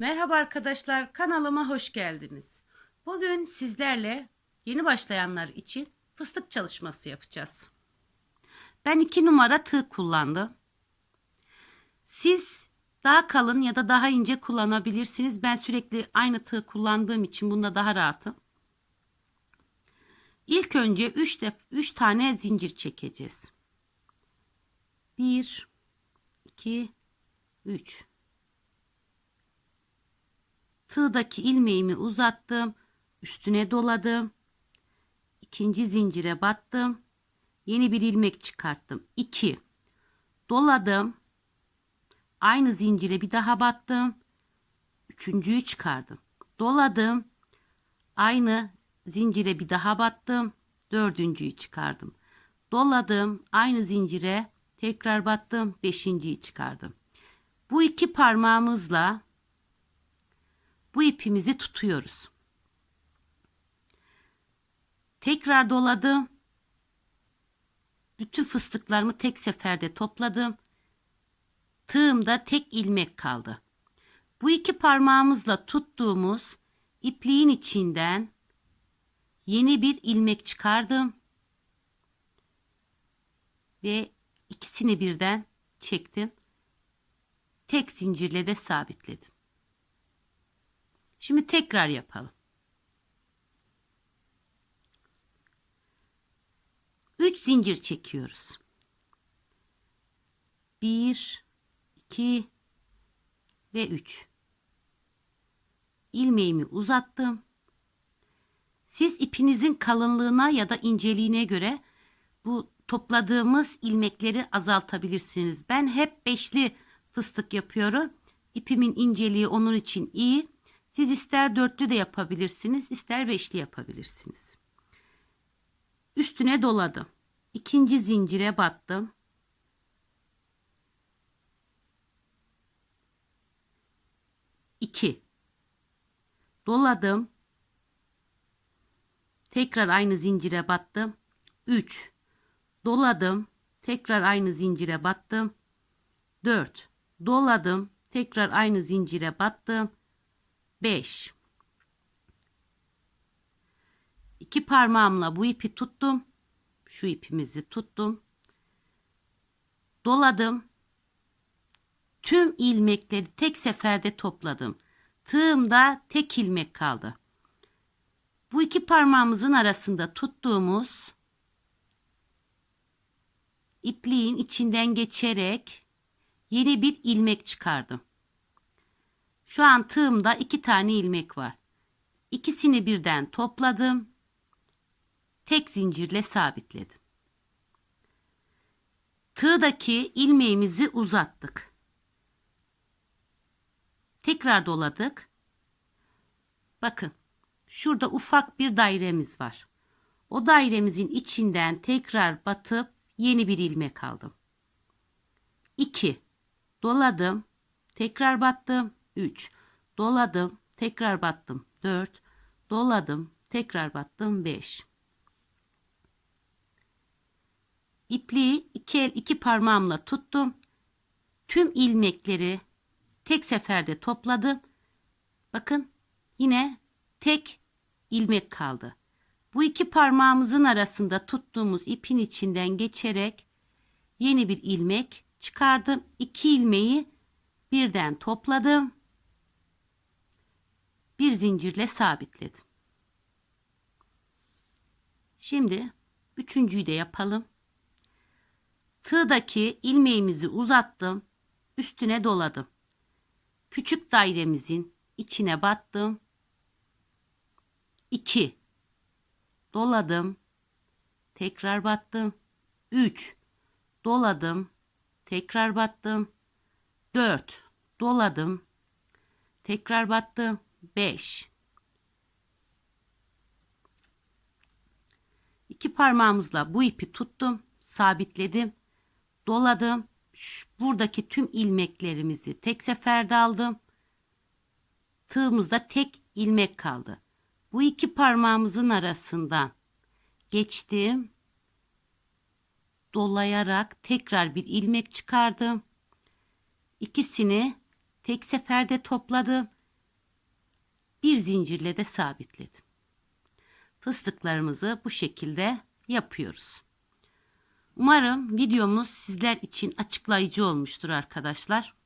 Merhaba arkadaşlar, kanalıma hoş geldiniz. Bugün sizlerle yeni başlayanlar için fıstık çalışması yapacağız. Ben iki numara tığ kullandım. Siz daha kalın ya da daha ince kullanabilirsiniz. Ben sürekli aynı tığ kullandığım için bunda daha rahatım. İlk önce 3 def 3 tane zincir çekeceğiz. 1 2 3 Tığdaki ilmeğimi uzattım. Üstüne doladım. İkinci zincire battım. Yeni bir ilmek çıkarttım. 2. Doladım. Aynı zincire bir daha battım. Üçüncüyü çıkardım. Doladım. Aynı zincire bir daha battım. Dördüncüyü çıkardım. Doladım. Aynı zincire tekrar battım. Beşinciyi çıkardım. Bu iki parmağımızla bu ipimizi tutuyoruz. Tekrar doladım. Bütün fıstıklarımı tek seferde topladım. Tığımda tek ilmek kaldı. Bu iki parmağımızla tuttuğumuz ipliğin içinden yeni bir ilmek çıkardım. Ve ikisini birden çektim. Tek zincirle de sabitledim. Şimdi tekrar yapalım. 3 zincir çekiyoruz. 1 2 ve 3. İlmeğimi uzattım. Siz ipinizin kalınlığına ya da inceliğine göre bu topladığımız ilmekleri azaltabilirsiniz. Ben hep beşli fıstık yapıyorum. İpimin inceliği onun için iyi. Siz ister dörtlü de yapabilirsiniz, ister beşli yapabilirsiniz. Üstüne doladım. İkinci zincire battım. İki. Doladım. Tekrar aynı zincire battım. Üç. Doladım. Tekrar aynı zincire battım. Dört. Doladım. Tekrar aynı zincire battım. 5 İki parmağımla bu ipi tuttum. Şu ipimizi tuttum. Doladım. Tüm ilmekleri tek seferde topladım. Tığımda tek ilmek kaldı. Bu iki parmağımızın arasında tuttuğumuz ipliğin içinden geçerek yeni bir ilmek çıkardım. Şu an tığımda iki tane ilmek var. İkisini birden topladım. Tek zincirle sabitledim. Tığdaki ilmeğimizi uzattık. Tekrar doladık. Bakın şurada ufak bir dairemiz var. O dairemizin içinden tekrar batıp yeni bir ilmek aldım. 2 doladım. Tekrar battım. 3 doladım tekrar battım. 4 doladım tekrar battım. 5 ipliği iki el iki parmağımla tuttum. Tüm ilmekleri tek seferde topladım. Bakın yine tek ilmek kaldı. Bu iki parmağımızın arasında tuttuğumuz ipin içinden geçerek yeni bir ilmek çıkardım. İki ilmeği birden topladım bir zincirle sabitledim. Şimdi üçüncüyü de yapalım. Tığdaki ilmeğimizi uzattım. Üstüne doladım. Küçük dairemizin içine battım. 2 doladım. Tekrar battım. 3 doladım. Tekrar battım. 4 doladım. Tekrar battım. 5 İki parmağımızla bu ipi tuttum, sabitledim, doladım. Şu, buradaki tüm ilmeklerimizi tek seferde aldım. Tığımızda tek ilmek kaldı. Bu iki parmağımızın arasından geçtim. Dolayarak tekrar bir ilmek çıkardım. İkisini tek seferde topladım bir zincirle de sabitledim. Fıstıklarımızı bu şekilde yapıyoruz. Umarım videomuz sizler için açıklayıcı olmuştur arkadaşlar.